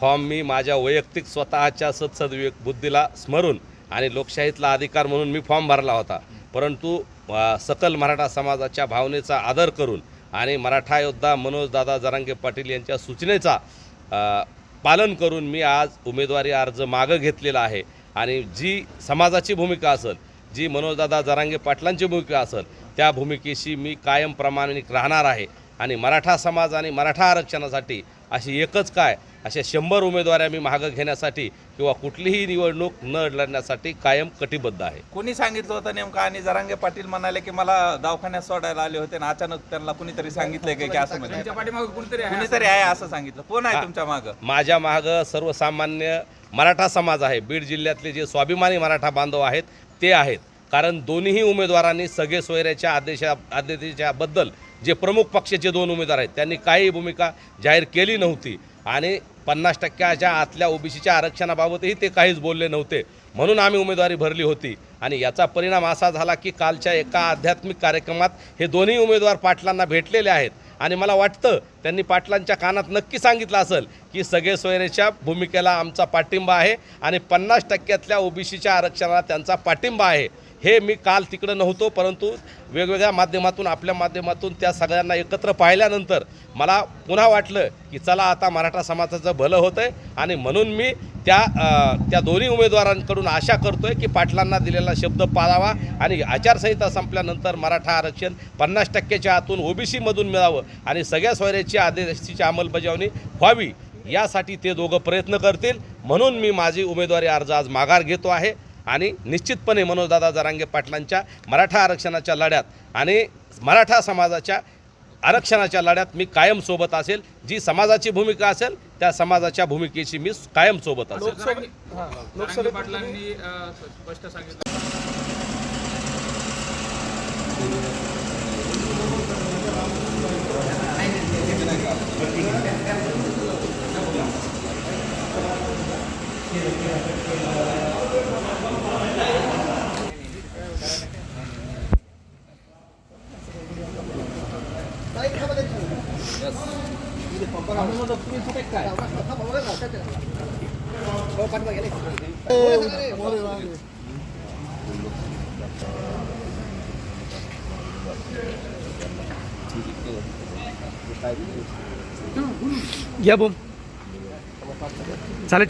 Form मी माझ्या वैयक्तिक स्वतःच्या सत्सद्विवेक बुद्धीला स्मरून आणि लोकशाहीतला अधिकार म्हणून मी फॉर्म भरला होता. परंतु सकल मराठा समाजाच्या भावनेचा आदर करून आणि मराठा योद्धा मनोजदादा जरांगे पाटील यांच्या सूचनेचा पालन करून मी आज उमेदवारी अर्ज मागं घेतलेला आहे. आणि जी समाजाची भूमिका असेल जी मनोजदादा जरांगे पाटलांची भूमिका असेल त्या भूमिकेशी मी कायम प्रामाणिक राहणार आहे. आणि मराठा समाज आणि मराठा आरक्षणासाठी अशी एकच काय अशा शंभर उमेदवाऱ्या मी मागं घेण्यासाठी किंवा कुठलीही निवडणूक न लढण्यासाठी कायम कटिबद्ध आहे. कोणी सांगितलं होतं नेमकं? आणि जरांगे पाटील म्हणाले की मला दवाखान्यात सोडायला आले होते आणि अचानक त्यांना कुणीतरी सांगितलंय की असं म्हणजे कुणीतरी आहे असं. सांगितलं. कोण आहे तुमच्या मागं? माझ्या मागं सर्वसामान्य मराठा समाज आहे. बीड जिल्ह्यातले जे स्वाभिमानी मराठा बांधव आहेत ते आहेत. कारण दोन्हीही उमेदवारांनी सगळे सोयऱ्याच्या आदेशा आदेशाबद्दल जे प्रमुख पक्षाचे दोन उमेदवार आहेत त्यांनी काही भूमिका जाहीर केली नव्हती. आणि पन्नास टक्क्याच्या आतल्या ओबीसीच्या आरक्षणाबाबतही ते काहीच बोलले नव्हते. म्हणून आम्ही उमेदवारी भरली होती. आणि याचा परिणाम असा झाला की कालच्या एका आध्यात्मिक कार्यक्रमात हे दोन्ही उमेदवार पाटलांना भेटलेले आहेत. आणि मला वाटतं त्यांनी पाटलांच्या कानात नक्की सांगितलं असेल की सगळे सोयरेच्या भूमिकेला आमचा पाठिंबा आहे आणि पन्नास टक्क्यातल्या ओबीसीच्या आरक्षणाला त्यांचा पाठिंबा आहे. हे मी काल तिकडं नव्हतो परंतु वेगवेगळ्या माध्यमातून आपल्या माध्यमातून त्या सगळ्यांना एकत्र पाहिल्यानंतर मला पुन्हा वाटलं की चला आता मराठा समाजाचं भलं होतं आहे आणि म्हणून मी त्या त्या दोन्ही उमेदवारांकडून आशा करतो आहे की पाटलांना दिलेला शब्द पाळावा आणि आचारसंहिता संपल्यानंतर मराठा आरक्षण पन्नास टक्क्याच्या आतून ओबीसीमधून मिळावं आणि सगळ्या सोयऱ्याची आदेशाची अंमलबजावणी व्हावी यासाठी ते दोघं प्रयत्न करतील. म्हणून मी माझी उमेदवारी अर्ज आज माघार घेतो आहे. आणि निश्चितपणे मनोजदादा जरांगे पाटलांच्या मराठा आरक्षणाच्या लढ्यात आणि मराठा समाजाच्या आरक्षणाच्या लढ्यात मी कायम सोबत असेल. जी समाजाची भूमिका असेल त्या समाजाच्या भूमिकेची मी कायम सोबत असेल. स्पष्ट सांगितलं या बोम. चालेल.